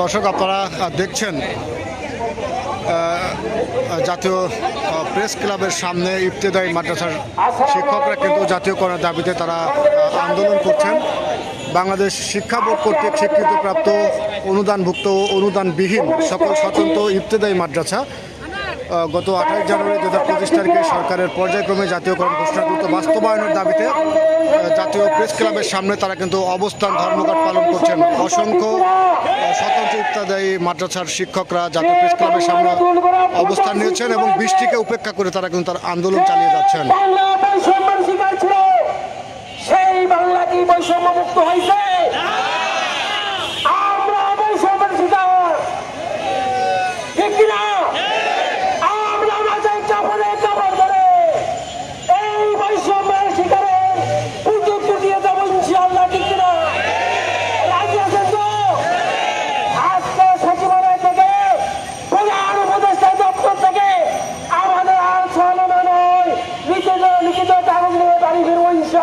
দর্শক, আপনারা দেখছেন জাতীয় প্রেস ক্লাবের সামনে ইফতেদায়ী মাদ্রাসার শিক্ষকরা কিন্তু জাতীয়করণের দাবিতে তারা আন্দোলন করছেন। বাংলাদেশ শিক্ষা বোর্ড কর্তৃক স্বীকৃতপ্রাপ্ত অনুদানভুক্ত অনুদানবিহীন সকল স্বতন্ত্র ইফতেদায়ী মাদ্রাসা গত আঠাশ জানুয়ারি দু হাজার পঁচিশ তারিখে সরকারের পর্যায়ক্রমে জাতীয়করণ ঘোষণা দ্রুত বাস্তবায়নের দাবিতে জাতীয় প্রেস ক্লাবের সামনে তারা কিন্তু অবস্থান, ধর্মঘট পালন করছেন। অসংখ্য স্বতন্ত্র ইত্যাদি মাদ্রাসার শিক্ষকরা জাতীয় প্রেস ক্লাবের সামনে অবস্থান নিয়েছেন এবং বৃষ্টিকে উপেক্ষা করে তারা কিন্তু তার আন্দোলন চালিয়ে যাচ্ছেন। সেই বাংলা কি বৈষম্য মুক্ত হয়েছে?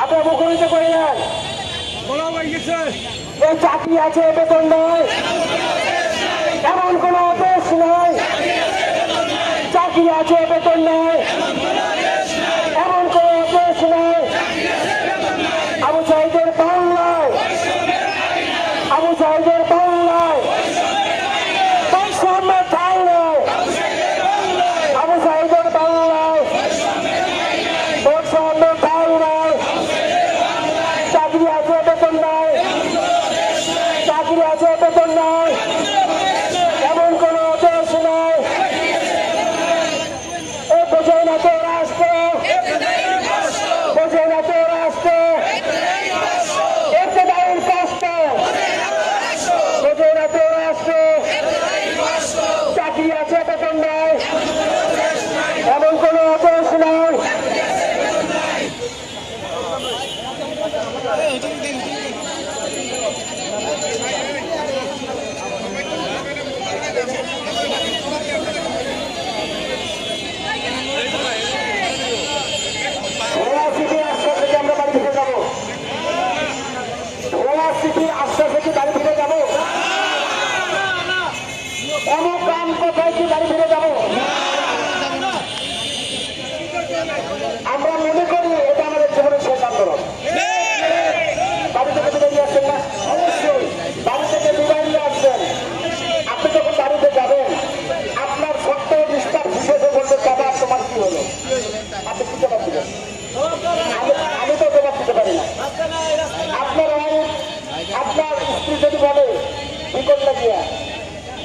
আপনারা মুখরিত করে দেন চাকরি আছে বেতন নয়। এমন কোন দেশ নয় নিরাপদ নয়। que parece que tenga voz.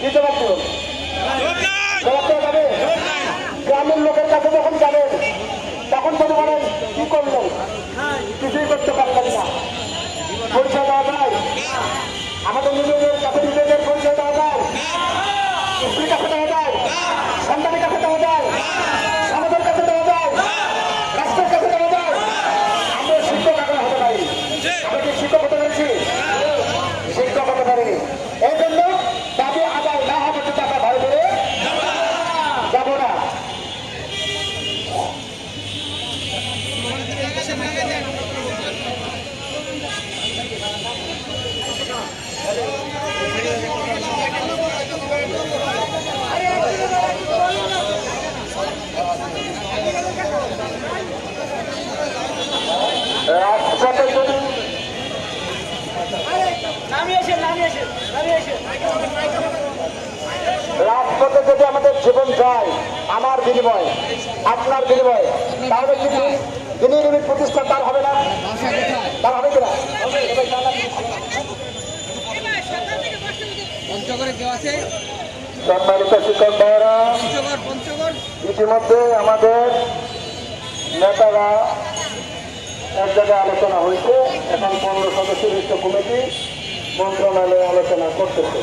দিতে পারছ যাবে। গ্রামের লোকের কাছে যখন যাবেন তখন মনে করেন, কি করলেন কিছুই করতে পারলেন না। পরিচয় দেওয়া যায়। আমাদের নিজে রাজপথে যদি রাজপথে যদি আমাদের জীবন যায় আমার বিনিময় আপনার বিনিময় তাহলে কি দিন- দিনে প্রতিষ্ঠা তার হবে না? তার হবে কিনা? সম্মানিত শিক্ষক পঞ্চগড়। ইতিমধ্যে আমাদের নেতারা এক জায়গায় আলোচনা হয়েছে এখন পনেরো সদস্য কমিটি মন্ত্রণালয়ে আলোচনা করতেছে।